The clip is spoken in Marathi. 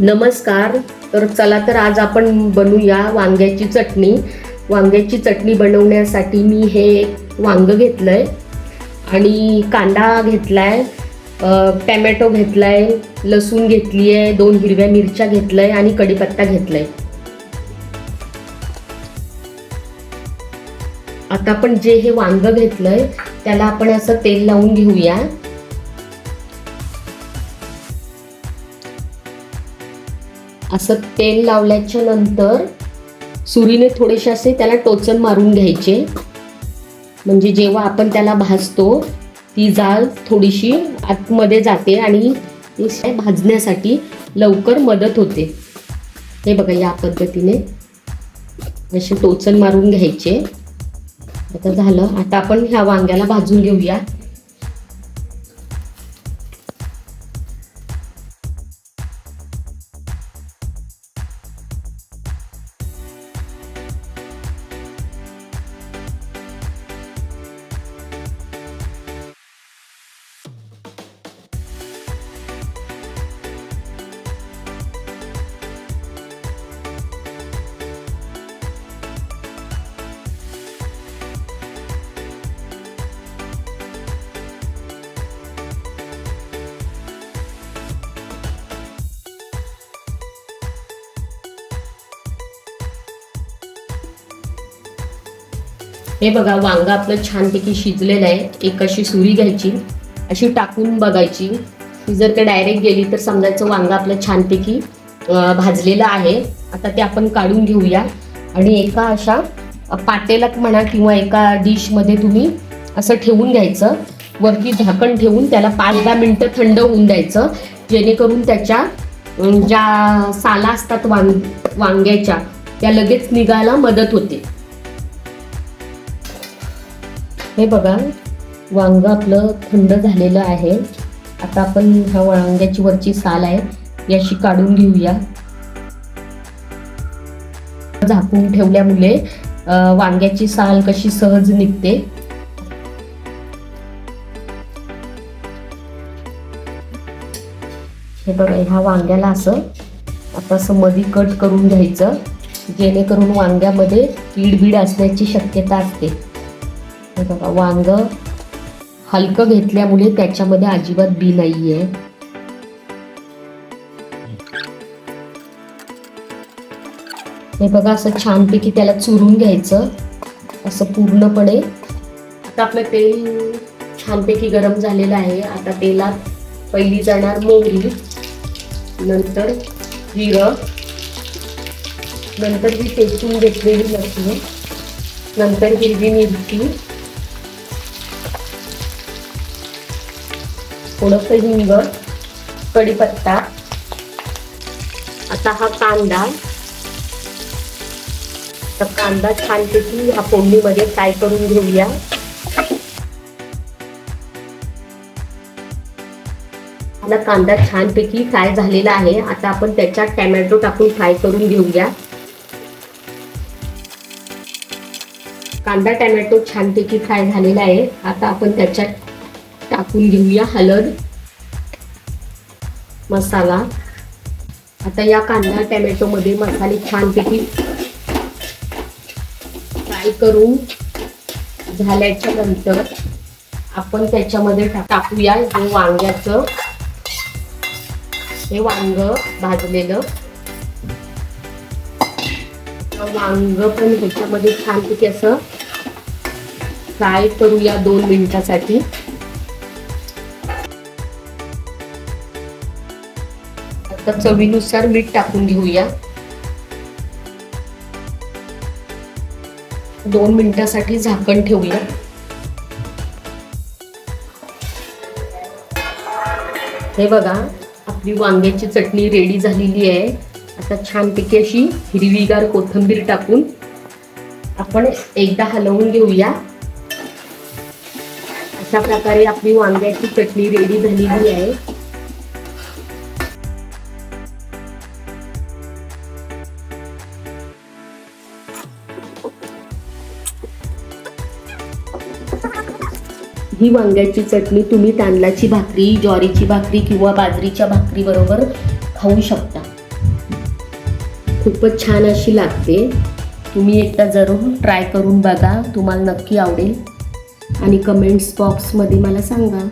नमस्कार. तर चला तर आज आपण बनवूया वांग्याची चटणी. वांग्याची चटणी बनवण्यासाठी मी हे एक वांग आहे आणि कांदा घेतला आहे टॅमॅटो आहे लसूण घेतली आहे दोन हिरव्या मिरच्या घेतलं आहे आणि कढीपत्ता आहे आता आपण जे हे वांग आहे त्याला आपण असं तेल लावून घेऊया. असं तेल लावल्याच्या नंतर सुरीने थोडेसे असे त्याला टोचन मारून घ्यायचे. म्हणजे जेव्हा आपण त्याला भाजतो ती जाळ थोडीशी आतमध्ये जाते आणि ती भाजण्यासाठी लवकर मदत होते. हे बघा या पद्धतीने असे टोचन मारून घ्यायचे. आता झालं. आता आपण ह्या वांग्याला भाजून घेऊया. हे बघा वांगा आपलं छानपैकी शिजलेलं आहे. एक अशी सुरी घ्यायची अशी टाकून बघायची. ती जर ते डायरेक्ट गेली तर समजायचं वांगा आपलं छानपैकी भाजलेलं आहे. आता ते आपण काढून घेऊया. आणि एका अशा पाटेलात म्हणा किंवा एका डिशमध्ये तुम्ही असं ठेवून घ्यायचं. वरती झाकण ठेवून त्याला पाच दहा मिनटं थंड होऊन द्यायचं. जेणेकरून त्याच्या ज्या साला असतात वांग वांग्याच्या त्या लगेच निघायला मदत होते. हे बघा वांग आपलं थंड झालेलं आहे. आता आपण ह्या वांग्याची वरची साल आहे याशी काढून घेऊया. झाकून ठेवल्यामुळे वांग्याची साल कशी सहज निघते. हे बघा ह्या वांग्याला असं आता असं मधी कट करून घ्यायचं जेणेकरून वांग्यामध्ये कीड बीड असण्याची शक्यता असते. हे बघा वांग हलकं घेतल्यामुळे त्याच्यामध्ये अजिबात बी नाहीये. हे बघा असं छानपैकी त्याला चुरून घ्यायचं. असं पूर्णपणे. आता आपलं तेल छानपैकी गरम झालेलं आहे. आता तेलात पहिली जाणार मोहरी नंतर जिरं नंतर ही तेचून घेतलेली लसूण नंतर हिरवी मिरची थोडंसं हिंग कढीपत्ता. आता हा कांदा. तर कांदा छानपैकी ह्या फोडणीमध्ये फ्राय करून घेऊया. आपला कांदा छानपैकी फ्राय झालेला आहे. आता आपण त्याच्यात टॅमॅटो टाकून फ्राय करून घेऊया. कांदा टॅमॅटो छानपैकी फ्राय झालेला आहे. आता आपण त्याच्यात टाकून घेऊया हळद मसाला. आता या कांदा टॅमॅटो मध्ये मसाले छानपैकी फ्राय करून झाल्याच्यानंतर आपण त्याच्यामध्ये टाकूया हे वांग्याचं. हे वांग भाजलेलं. वांग पण ह्याच्यामध्ये छानपैकी असं फ्राय करूया दोन मिनिटासाठी. आता चवीनुसार मीठ टाकून घेऊया. दोन मिनिटासाठी झाकण ठेवूया हे बघा आपली वांग्याची चटणी रेडी झालेली आहे. आता छानपैकी अशी हिरवीगार कोथिंबीर टाकून आपण एकदा हलवून घेऊया. अशा प्रकारे आपली वांग्याची चटणी रेडी झालेली आहे. ही वांग्याची चटणी तुम्ही तांदळाची भाकरी ज्वारीची भाकरी किंवा बाजरीच्या भाकरीबरोबर खाऊ शकता. खूपच छान अशी लागते. तुम्ही एकदा जरूर ट्राय करून बघा. तुम्हाला नक्की आवडेल. आणि कमेंट्स बॉक्समध्ये मला सांगा.